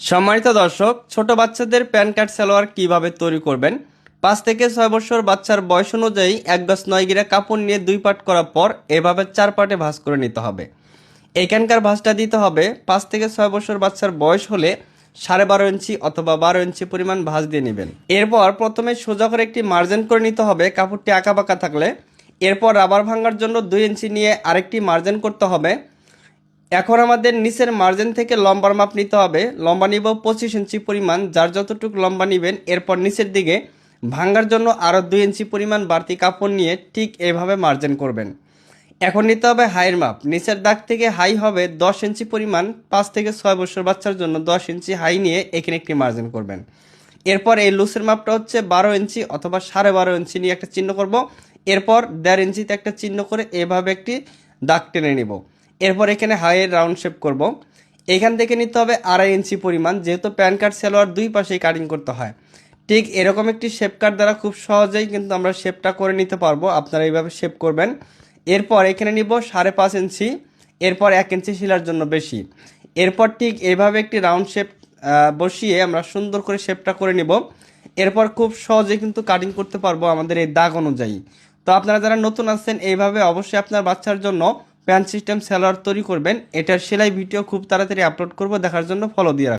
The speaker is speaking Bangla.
সম্মানিত দর্শক, ছোট বাচ্চাদের প্যান কার্ড সালোয়ার কীভাবে তৈরি করবেন? পাঁচ থেকে ছয় বছর বাচ্চার বয়স অনুযায়ী এক গাছ নয় গিরা কাপড় নিয়ে দুই পাট করার পর এভাবে চার পাটে ভাঁজ করে নিতে হবে। এখানকার ভাঁজটা দিতে হবে পাঁচ থেকে ছয় বছর বাচ্চার বয়স হলে সাড়ে বারো ইঞ্চি অথবা বারো ইঞ্চি পরিমাণ ভাঁজ দিয়ে নেবেন। এরপর প্রথমে সোজা করে একটি মার্জিন করে নিতে হবে কাপড়টি আঁকা বাঁকা থাকলে। এরপর রাবার ভাঙার জন্য দুই ইঞ্চি নিয়ে আরেকটি মার্জিন করতে হবে। এখন আমাদের নিচের মার্জিন থেকে লম্বার মাপ নিতে হবে। লম্বা নিব পঁচিশ ইঞ্চি পরিমাণ, যার যতটুকু লম্বা নিবেন, এরপর নিচের দিকে ভাঙ্গার জন্য আরও দুই ইঞ্চি পরিমাণ বাড়তি কাপড় নিয়ে ঠিক এভাবে মার্জিন করবেন। এখন নিতে হবে হাইয়ের মাপ। নিচের দাগ থেকে হাই হবে দশ ইঞ্চি পরিমাণ, পাঁচ থেকে ছয় বছর বাচ্চার জন্য দশ ইঞ্চি হাই নিয়ে এখানে একটি মার্জিন করবেন। এরপর এই লুসের মাপটা হচ্ছে বারো ইঞ্চি অথবা সাড়ে বারো ইঞ্চি নিয়ে একটা চিহ্ন করব। এরপর দেড় ইঞ্চিতে একটা চিহ্ন করে এভাবে একটি দাগ টেনে নিব। এরপর এখানে হাইয়ের রাউন্ড শেপ করব। এখান থেকে নিতে হবে আড়াই ইঞ্চি পরিমাণ, যেহেতু প্যান কার্ড সালোয়ার দুই পাশেই কাটিং করতে হয়। ঠিক এরকম একটি শেপ কাট দ্বারা খুব সহজেই কিন্তু আমরা শেপটা করে নিতে পারব। আপনারা এইভাবে শেপ করবেন। এরপর এখানে নিব সাড়ে পাঁচ ইঞ্চি, এরপর এক ইঞ্চি শিলার জন্য বেশি। এরপর ঠিক এইভাবে একটি রাউন্ড শেপ বসিয়ে আমরা সুন্দর করে শেপটা করে নিব। এরপর খুব সহজে কিন্তু কাটিং করতে পারব আমাদের এই দাগ অনুযায়ী। তো আপনারা যারা নতুন আছেন, এইভাবে অবশ্যই আপনার বাচ্চার জন্য প্যান্ট সিস্টেম সেলার তৈরি করবেন। এটার সেলাই ভিডিও খুব তাড়াতাড়ি আপলোড করব, দেখার জন্য ফলো দিয়ে